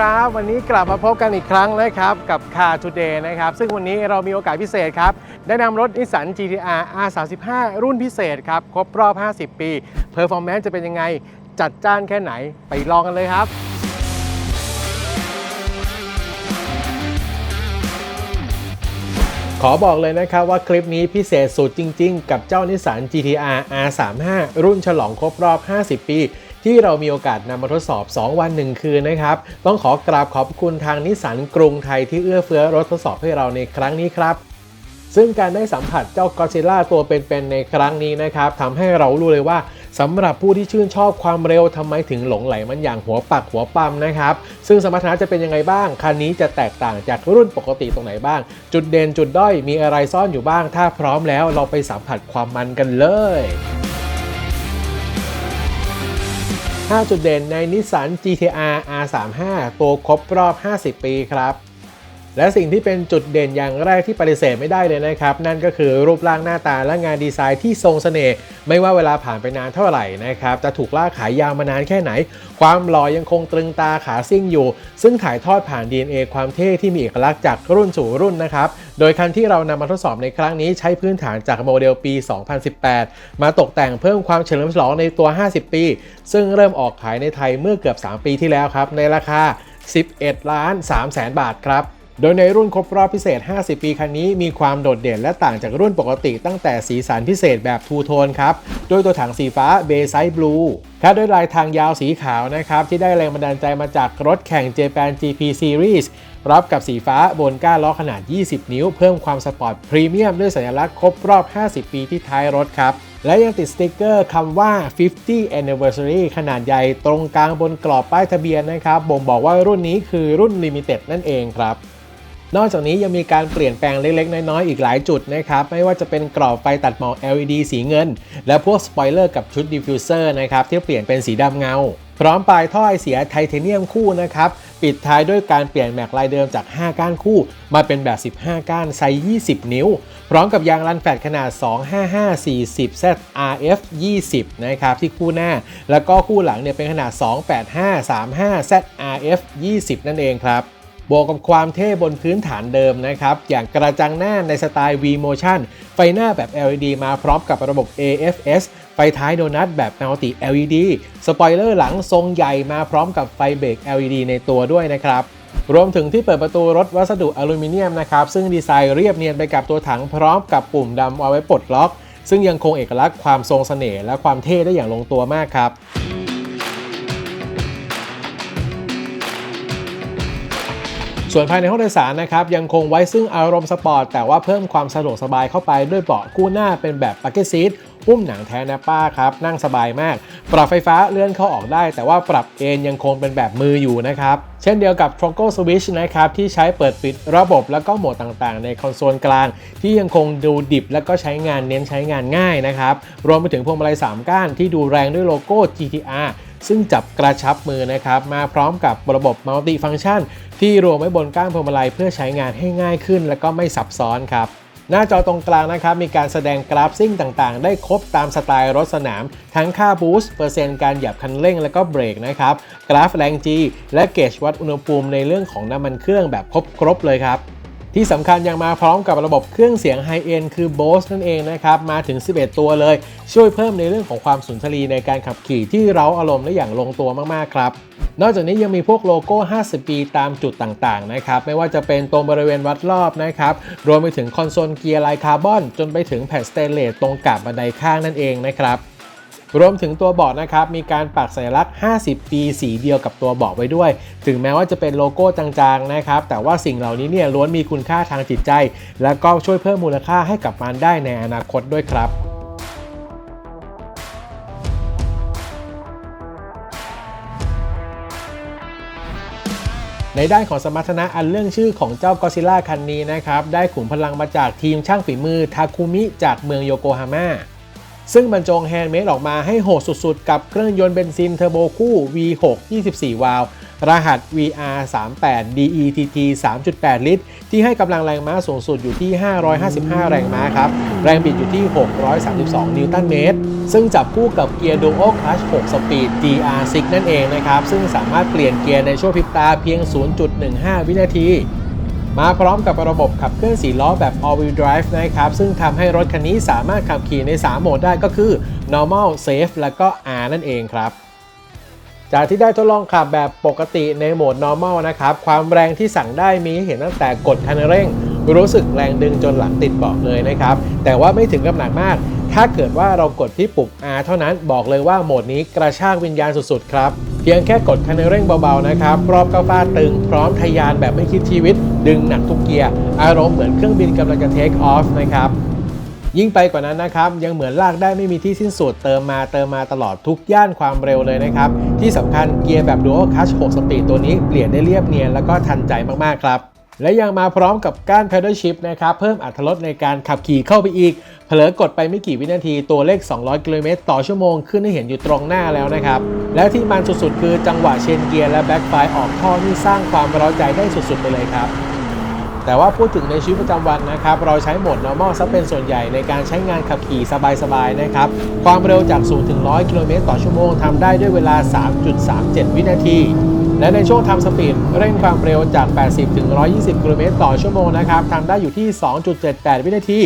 ครับ วันนี้กลับมาพบกันอีกครั้งนะครับกับ Car Today นะครับ ซึ่งวันนี้เรามีโอกาสพิเศษครับ ได้นำรถนิสสัน GTR R35 รุ่นพิเศษครับ ครบรอบ 50 ปี Performance จะเป็นยังไง จัดจ้านแค่ไหนไปลองกันเลยครับขอบอกเลยนะครับว่าคลิปนี้พิเศษสุดจริง ๆ กับเจ้านิสสัน GTR R35 รุ่นฉลองครบรอบ 50 ปี ที่เรามีโอกาสนำมาทดสอบ 2 วัน 1 คืนนะครับ ต้องขอกราบขอบคุณทางนิสสันกรุงไทยที่เอื้อเฟื้อรถทดสอบให้เราในครั้งนี้ครับซึ่งการได้สัมผัสเจ้ากอซิล่าตัวเป็นๆในครั้งนี้นะครับทำให้เรารู้เลยว่าสำหรับผู้ที่ชื่นชอบความเร็วทำไมถึงหลงไหลมันอย่างหัวปักหัวปั๊มนะครับ ซึ่งสมรรถนะจะเป็นยังไงบ้าง คันนี้จะแตกต่างจากรุ่นปกติตรงไหนบ้าง จุดเด่นจุดด้อยมีอะไรซ่อนอยู่บ้าง ถ้าพร้อมแล้วเราไปสัมผัสความมันกันเลย 5 จุดเด่นในนิสสัน GTR R35 ตัวครบรอบ 50 ปีครับ และสิ่งที่เป็นจุดเด่นอย่างแรกที่ปฏิเสธไม่ได้เลยนะครับ นั่นก็คือรูปร่างหน้าตาและงานดีไซน์ที่ทรงเสน่ห์ไม่ว่าเวลาผ่านไปนานเท่าไหร่นะครับ จะถูกล่าขายยาวมานานแค่ไหน ความหล่อยังคงตรึงตาขาซิ่งอยู่ ซึ่งถ่ายทอดผ่าน DNA ความเท่ที่มีเอกลักษณ์จากรุ่นสู่รุ่นนะครับ โดยคันที่เรานำมาทดสอบในครั้งนี้ใช้พื้นฐานจากโมเดลปี 2018 มาตกแต่งเพิ่มความเฉลิมฉลองในตัว 50 ปี ซึ่งเริ่มออกขายในไทยเมื่อเกือบ 3 ปีที่แล้วครับในราคา 11 ล้าน3แสนบาทครับ โดยในรุ่นครบรอบพิเศษ 50 ปีคันนี้มีความโดดเด่นและต่างจากรุ่นปกติตั้งแต่สีสันพิเศษแบบทูโทนครับโดยตัวถังสีฟ้าเบย์ไซบลูครับด้วยลายทางยาวสีขาวนะครับที่ได้แรงบันดาลใจมาจากรถแข่ง Japan GP Series รับกับสีฟ้าบนก้านล้อขนาด 20 นิ้ว เพิ่มความสปอร์ตพรีเมียมด้วยสัญลักษณ์ครบรอบ 50 ปีที่ท้ายรถครับ และยังติดสติกเกอร์คำว่า 50 anniversary ขนาดใหญ่ตรงกลางบนกรอบป้ายทะเบียนนะครับ บ่งบอกว่ารุ่นนี้คือรุ่น Limited นั่นเองครับ นอกจากนี้ยังมีการเปลี่ยนแปลงเล็ก ๆ น้อยๆอีกหลายจุดนะครับ ไม่ว่าจะเป็นกรอบไฟตัดหมอก LED สีเงิน และพวกสปอยเลอร์กับชุดดิฟฟิวเซอร์นะครับที่เปลี่ยนเป็นสีดำเงา พร้อมปลายท่อไอเสียไทเทเนียมคู่นะครับ ปิดท้ายด้วยการเปลี่ยนแม็กลายเดิมจาก 5 ก้านคู่ มาเป็นแบบ 15 ก้านไซส์ 20 นิ้ว พร้อมกับยางรันแฟตขนาด 255 40 ZRF 20 นะครับที่คู่หน้า แล้วก็คู่หลังเนี่ยเป็นขนาด 285 35 ZRF 20 นั่นเองครับ บวกกับความเท่บนพื้นฐานเดิมนะครับ อย่างกระจังหน้าในสไตล์ V Motion ไฟหน้าแบบ LED มาพร้อมกับระบบ AFS ไฟท้ายโดนัทแบบมัลติ LED สปอยเลอร์หลังทรงใหญ่มาพร้อมกับไฟเบรก LED ในตัวด้วยนะครับรวมถึงที่เปิดประตูรถวัสดุอลูมิเนียมนะครับ ซึ่งดีไซน์เรียบเนียนไปกับตัวถังพร้อมกับปุ่มดำเอาไว้ปลดล็อก ซึ่งยังคงเอกลักษณ์ความทรงเสน่ห์และความเท่ได้อย่างลงตัวมากครับ ส่วนภายในห้องโดยสารนะครับยังคงไว้ซึ่งอารมณ์สปอร์ตแต่ว่าเพิ่มความสะดวกสบายเข้าไปด้วยเบาะคู่หน้าเป็นแบบปักเก็ตซีทหุ้มหนังแท้นะป้าครับ นั่งสบายมาก ปรับไฟฟ้าเลื่อนเข้าออกได้ แต่ว่าปรับเอนยังคงเป็นแบบมืออยู่นะครับ เช่นเดียวกับ Toggle Switch นะครับ ที่ใช้เปิดปิดระบบแล้วก็โหมดต่างๆ ในคอนโซลกลาง ที่ยังคงดูดิบแล้วก็ใช้งานเน้นใช้งานง่ายนะครับ รวมไปถึงพวงมาลัย 3 ก้านที่ดูแรงด้วยโลโก้ GTR ซึ่งจับกระชับมือนะครับมาพร้อมกับระบบ Multi Function ที่รวมไว้บนก้านพวงมาลัยเพื่อใช้งานให้ง่ายขึ้น และก็ไม่ซับซ้อนครับหน้าจอตรงกลางนะครับมีการแสดงกราฟซิ่งต่างๆ ได้ครบตามสไตล์รถสนาม ทั้งค่าบูสต์เปอร์เซ็นต์การเหยียบคันเร่งและก็เบรกนะครับกราฟแรง G และเกจวัดอุณหภูมิในเรื่องของน้ำมันเครื่องแบบครบๆเลยครับ ที่สำคัญยังมาพร้อมกับระบบเครื่องเสียงไฮเอ็นคือ Bose นั่นเองนะครับ มาถึง 11 ตัวเลย ช่วยเพิ่มในเรื่องของความสุนทรีในการขับขี่ที่เราอารมณ์ได้อย่างลงตัวมาก ๆ ครับ นอกจากนี้ยังมีพวกโลโก้ 50 ปีตามจุดต่างๆ นะครับ ไม่ว่าจะเป็นตรงบริเวณวัดรอบนะครับ รวมไปถึงคอนโซลเกียร์ลายคาร์บอน จนไปถึงแผ่นสเตนเลสตรงกับบันไดข้างนั่นเองนะครับ รวมถึงตัวเบาะนะครับ มีการปักสัญลักษณ์ 50 ปีสีเดียวกับตัวเบาะไว้ด้วย ถึงแม้ว่าจะเป็นโลโก้จางๆนะครับ แต่ว่าสิ่งเหล่านี้เนี่ยล้วนมีคุณค่าทางจิตใจ และก็ช่วยเพิ่มมูลค่าให้กับมันได้ในอนาคตด้วยครับในด้านของสมรรถนะอันเรื่องชื่อของเจ้ากอซิล่าคันนี้นะครับ ได้ขุมพลังมาจากทีมช่างฝีมือทาคุมิจากเมืองโยโกฮาม่า ซึ่งบรรจงแฮนด์เมดออกมาให้โหดสุดๆ กับเครื่องยนต์เบนซินเทอร์โบคู่ V6 24 วาล์วรหัส VR38 DETT 3.8 ลิตร ที่ให้กำลังแรงม้าสูงสุดอยู่ที่ 555 แรงม้าครับ แรงบิดอยู่ที่ 632 นิวตันเมตร ซึ่งจับคู่กับเกียร์ Duo Clutch 6 Speed DR6 นั่นเองนะครับ ซึ่งสามารถเปลี่ยนเกียร์ในช่วงพริบตาเพียง 0.15 วินาที มาพร้อมกับระบบขับเคลื่อน4ล้อแบบ all-wheel drive นะครับ ซึ่งทำให้รถคันนี้สามารถขับขี่ใน 3 โหมดได้ก็คือ normal safe และก็ R นั่นเองครับจากที่ได้ทดลองขับแบบปกติในโหมด normal นะครับ ความแรงที่สั่งได้มีให้เห็นตั้งแต่กดคันเร่ง รู้สึกแรงดึงจนหลังติดเบาะเลยนะครับ แต่ว่าไม่ถึงกับหนักมาก ถ้าเกิดว่าเรากดที่ปุ่ม R เท่านั้นบอกเลยว่าโหมดนี้กระชากวิญญาณสุดๆ ครับ เพียงแค่กดคันเร่งเบาๆ นะครับ รอบก็ฟาดตึง พร้อมทะยานแบบไม่คิดชีวิต ดึงหนักทุกเกียร์ อารมณ์เหมือนเครื่องบินกำลังจะเทคออฟนะครับยิ่งไปกว่านั้นนะครับ ยังเหมือนลากได้ไม่มีที่สิ้นสุดเติมมาเติมมาตลอดทุกย่านความเร็วเลยนะครับ ที่สำคัญเกียร์แบบ Dual Clutch 6 Speed ตัวนี้เปลี่ยนได้เรียบเนียนแล้วก็ทันใจมากๆครับ และยังมาพร้อมกับก้าน Pedal Shift นะครับ เพิ่มอรรถรสในการขับขี่เข้าไปอีก เผลอกดไปไม่กี่วินาทีตัวเลข 200 กิโลเมตรต่อชั่วโมงขึ้นให้เห็นอยู่ตรงหน้าแล้วนะครับ และที่มันสุดๆ คือจังหวะเชนเกียร์และแบ็คไฟออกท่อที่สร้างความร้าใจได้สุดๆ ไปเลยครับแต่ว่าพูดถึงในชีวิตประจำวันนะครับ เราใช้โหมด normal ซะเป็นส่วนใหญ่ในการใช้งานขับขี่สบายๆนะครับ ความเร็วจาก 0 ถึง 100 กิโลเมตรต่อชั่วโมงทำได้ด้วยเวลา 3.37 วินาที และในช่วงทำสปีดเร่งความเร็วจาก 80 ถึง 120 กิโลเมตรต่อชั่วโมงนะครับทำได้อยู่ที่ 2.78 วินาที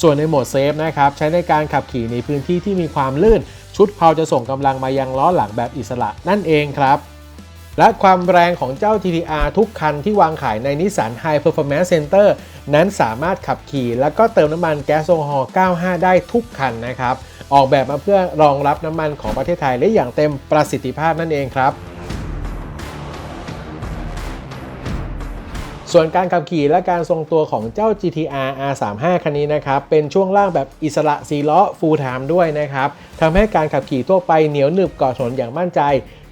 ส่วนในโหมดเซฟนะครับใช้ในการขับขี่ในพื้นที่ที่มีความลื่น ชุดเพาจะส่งกำลังมายังล้อหลังแบบอิสระนั่นเองครับ และความแรงของเจ้า TTR ทุกคันที่วางขายใน Nissan High Performance Center นั้นสามารถขับขี่ แล้วก็เติมน้ำมันแก๊สโซฮอล์ 95 ได้ทุกคันนะครับออกแบบมาเพื่อรองรับน้ำมันของประเทศไทยได้อย่างเต็มประสิทธิภาพนั่นเองครับ ส่วนการขับขี่และการทรงตัวของเจ้า GTR R35 คันนี้นะครับเป็นช่วงล่างแบบอิสระสีล้อ full time ด้วยนะครับทำให้การขับขี่ทั่วไปเหนียวหนึบเกาะถนนอย่างมั่นใจ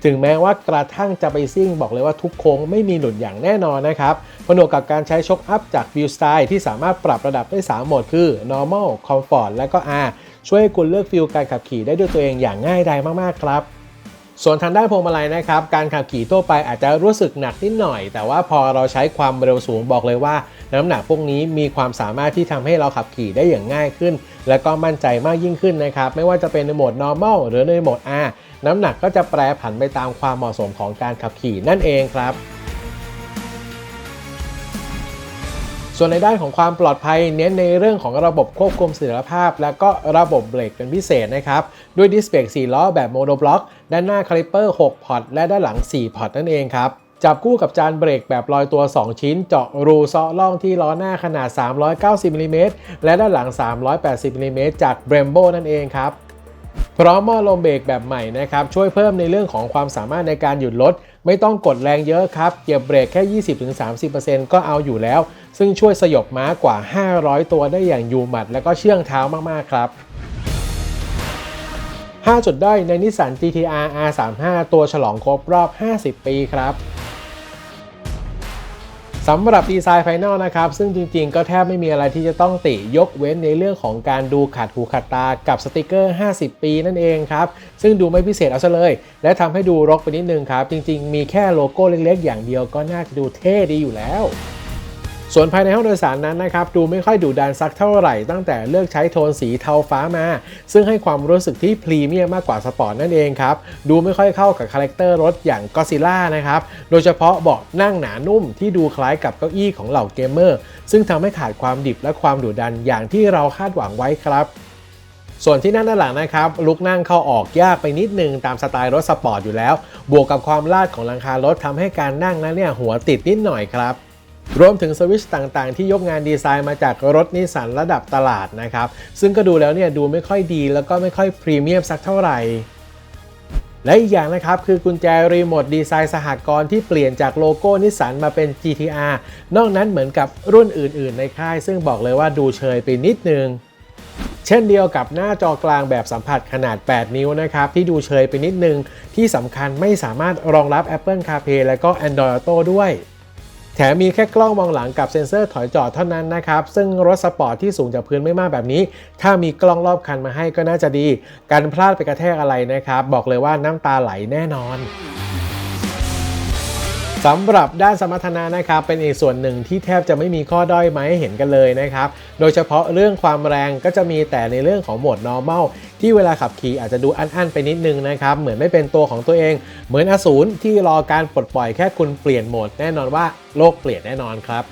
ถึงแม้ว่ากระทั่งจะไปซิ่งบอกเลยว่าทุกโค้งไม่มีหลุดอย่างแน่นอนนะครับผนวกกับการใช้ชกอัพจาก View Style ที่สามารถปรับระดับได้ 3 โหมดคือ Normal Comfort และก็ R ช่วยให้คุณเลือกฟิลการขับขี่ได้ด้วยตัวเองอย่างง่ายดายมากๆครับ ส่วนทางด้านพวงมาลัยนะครับ การขับขี่ทั่วไปอาจจะรู้สึกหนักนิดหน่อย แต่ว่าพอเราใช้ความเร็วสูงบอกเลยว่า น้ำหนักพวกนี้มีความสามารถที่ทำให้เราขับขี่ได้อย่างง่ายขึ้น และก็มั่นใจมากยิ่งขึ้นนะครับ ไม่ว่าจะเป็นในโหมด normal หรือในโหมด R น้ำหนักก็จะแปรผันไปตามความเหมาะสมของการขับขี่นั่นเองครับ ส่วนในด้านของความปลอดภัยเน้นในเรื่องของระบบควบคุมเสถียรภาพ และก็ระบบเบรกเป็นพิเศษนะครับ ด้วยดิสเบรก4ล้อแบบโมโนบล็อก ด้านหน้าคาลิปเปอร์ 6 พอร์ต และด้านหลัง 4 พอร์ตนั่นเองครับจับคู่กับจานเบรกแบบลอยตัว 2 ชิ้น เจาะรูเซาะล่องที่ล้อหน้าขนาด 390มิลลิเมตรและด้านหลัง 380มิลลิเมตรจาก Brembo นั่นเองครับ พร้อมหม้อลมเบรกแบบใหม่นะครับช่วยเพิ่มในเรื่องของความสามารถในการหยุดรถไม่ต้องกดแรงเยอะครับเกียบเบรกแค่ 20-30%ก็เอาอยู่แล้ว ซึ่งช่วยสยบม้ากว่า 500 ตัวได้อย่างยูหมัด และก็เชื่องเท้ามากๆครับ5จุดด้อยในนิสสัน GTR R35 ตัวฉลองครบรอบ 50 ปีครับ สำหรับดีไซน์ภายนอกนะครับ ซึ่งจริงๆ ก็แทบไม่มีอะไรที่จะต้องติยกเว้นในเรื่องของการดูขัดหูขัดตากับสติกเกอร์ 50 ปีนั่นเองครับ ซึ่งดูไม่พิเศษเอาซะเลย และทำให้ดูรกไปนิดนึงครับ จริงๆ มีแค่โลโก้เล็กๆ อย่างเดียวก็น่าจะดูเท่ดีอยู่แล้ว ส่วนภายในห้องโดยสารนั้นนะครับดูไม่ค่อยดุดันสักเท่าไหร่ตั้งแต่เลือกใช้โทนสีเทาฟ้ามา ซึ่งให้ความรู้สึกที่พรีเมียมมากกว่าสปอร์ตนั่นเองครับ ดูไม่ค่อยเข้ากับคาแรคเตอร์รถอย่างก็ซิล่านะครับโดยเฉพาะเบาะนั่งหนานุ่มที่ดูคล้ายกับเก้าอี้ของเหล่าเกมเมอร์ ซึ่งทำให้ขาดความดิบและความดุดันอย่างที่เราคาดหวังไว้ครับส่วนที่นั่งด้านหลังนะครับลุกนั่งเข้าออกยากไปนิดนึงตามสไตล์รถสปอร์ตอยู่แล้ว บวกกับความลาดของหลังคารถทำให้การนั่งนั้นเนี่ยหัวติดนิดหน่อยครับ รวมถึงสวิชต่างๆ ที่ยกงานดีไซน์มาจากรถนิสสันระดับตลาดนะครับ ซึ่งก็ดูแล้วเนี่ยดูไม่ค่อยดีแล้วก็ไม่ค่อยพรีเมียมสักเท่าไหร่และอีกอย่างนะครับคือกุญแจรีโมทดีไซน์สหกรณ์ที่เปลี่ยนจากโลโก้นิสสันมาเป็น GTR นอกนั้นเหมือนกับรุ่นอื่น ๆ ในค่าย ซึ่งบอกเลยว่าดูเชยไปนิดนึง เช่นเดียวกับหน้าจอกลางแบบสัมผัสขนาด 8 นิ้วนะครับ ที่ดูเชยไปนิดนึง ที่สำคัญไม่สามารถรองรับ Apple CarPlay และก็ Android Auto ด้วย แถมมีแค่กล้องมองหลังกับเซ็นเซอร์ถอยจอดเท่านั้นนะครับ ซึ่งรถสปอร์ตที่สูงจากพื้นไม่มากแบบนี้ ถ้ามีกล้องรอบคันมาให้ก็น่าจะดี การพลาดไปกระแทกอะไรนะครับ บอกเลยว่าน้ำตาไหลแน่นอน สำหรับด้านสมรรถนะนะครับเป็นอีกส่วนหนึ่งที่แทบจะไม่มีข้อด้อยมาให้เห็นกันเลยนะครับโดยเฉพาะเรื่องความแรงก็จะมีแต่ในเรื่องของโหมด normal ที่เวลาขับขี่อาจจะดูอั้นๆไปนิดนึงนะครับเหมือนไม่เป็นตัวของตัวเอง เหมือนอสูรที่รอการปลดปล่อยแค่คุณเปลี่ยนโหมด แน่นอนว่าโลกเปลี่ยนแน่นอนครับ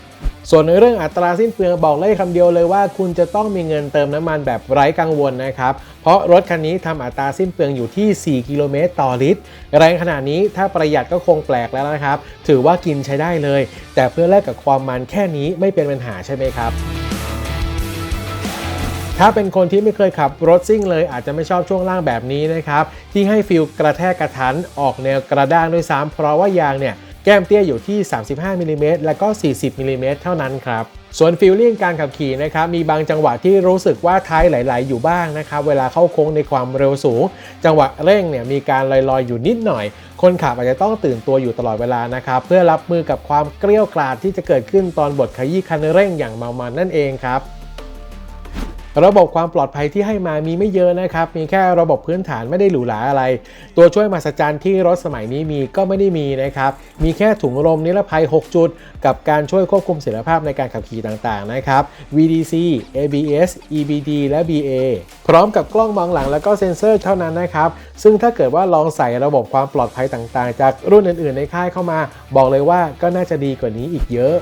ส่วนในเรื่องอัตราสิ้นเปลืองบอกเลยคำเดียวเลยว่า คุณจะต้องมีเงินเติมน้ำมันแบบไร้กังวลนะครับ เพราะรถคันนี้ทำอัตราสิ้นเปลืองอยู่ที่ 4 กิโลเมตรต่อลิตร แรงขนาดนี้ถ้าประหยัดก็คงแปลกแล้วนะครับ ถือว่ากินใช้ได้เลย แต่เพื่อแลกกับความมันแค่นี้ไม่เป็นปัญหาใช่ไหมครับถ้าเป็นคนที่ไม่เคยขับรถซิ่งเลยอาจจะไม่ชอบช่วงล่างแบบนี้นะครับ ที่ให้ฟิลกระแทกกระทันออกแนวกระด้างด้วยซ้ำเพราะว่ายางเนี่ย แก้มเตี้ยอยู่ที่ 35มิลลิเมตรและก็ 40มิลลิเมตรเท่านั้นครับ ส่วนฟิลลิ่งการขับขี่นะครับมีบางจังหวะที่รู้สึกว่าท้ายไหลๆอยู่บ้างนะครับเวลาเข้าโค้งในความเร็วสูง จังหวะเร่งเนี่ยมีการลอยๆอยู่นิดหน่อย คนขับอาจจะต้องตื่นตัวอยู่ตลอดเวลานะครับเพื่อรับมือกับความเกลี้ยวกล่อมที่จะเกิดขึ้นตอนบทขยี้คันเร่งอย่างเมามันนั่นเองครับ ระบบความปลอดภัยที่ให้มามีไม่เยอะนะครับ มีแค่ระบบพื้นฐานไม่ได้หรูหราอะไร ตัวช่วยมหัศจรรย์ที่รถสมัยนี้มีก็ไม่ได้มีนะครับ มีแค่ถุงลมนิรภัย 6 จุด กับการช่วยควบคุมเสถียรภาพในการขับขี่ต่างๆนะครับ VDC ABS EBD และ BA พร้อมกับกล้องมองหลังแล้วก็เซ็นเซอร์เท่านั้นนะครับ ซึ่งถ้าเกิดว่าลองใส่ระบบความปลอดภัยต่างๆ จากรุ่นอื่นๆ ในค่ายเข้ามา บอกเลยว่าก็น่าจะดีกว่านี้อีกเยอะ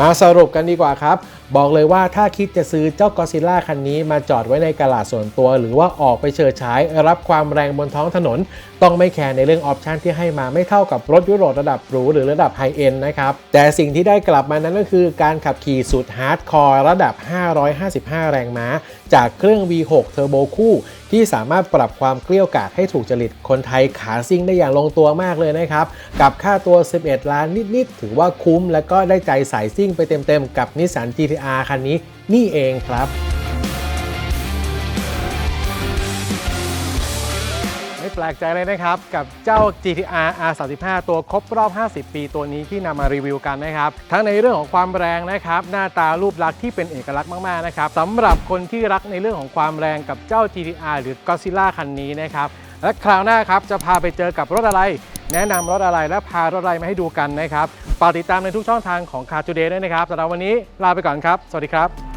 มาสรุปกันดีกว่าครับ บอกเลยว่าถ้าคิดจะซื้อเจ้ากอซิล่าคันนี้มาจอดไว้ในกระลาดส่วนตัว หรือว่าออกไปเฉิดฉายรับความแรงบนท้องถนน ต้องไม่แคร์ในเรื่องออปชันที่ให้มาไม่เท่ากับรถยุโรประดับหรูหรือระดับไฮเอ็นนะครับ แต่สิ่งที่ได้กลับมานั้นก็คือการขับขี่สุดฮาร์ดคอร์ระดับ 555 แรงม้า จากเครื่อง V6 เทอร์โบคู่ที่สามารถปรับความเกลี้ยวกล่อมให้ถูกจริตคนไทยขาซิ่งได้อย่างลงตัวมากเลยนะครับ กับค่าตัว 11 ล้านนิด ๆ ถือว่าคุ้มและก็ได้ใจสายซิ่งไปเต็ม ๆ กับนิสสัน GTR คันนี้นี่เองครับ แปลกใจเลยนะครับ กับเจ้า GTR R35 ตัวครบรอบ 50 ปีตัวนี้ที่นำมารีวิวกันนะครับ ทั้งในเรื่องของความแรงนะครับ หน้าตารูปลักษณ์ที่เป็นเอกลักษณ์มากๆนะครับสำหรับคนที่รักในเรื่องของความแรงกับเจ้า GTR หรือ Godzilla คันนี้นะครับ และคราวหน้าครับจะพาไปเจอกับรถอะไร แนะนำรถอะไรและพารถอะไรมาให้ดูกันนะครับฝากติดตามในทุกช่องทางของ Car Today ด้วยนะครับสำหรับวันนี้ลาไปก่อนครับ สวัสดีครับ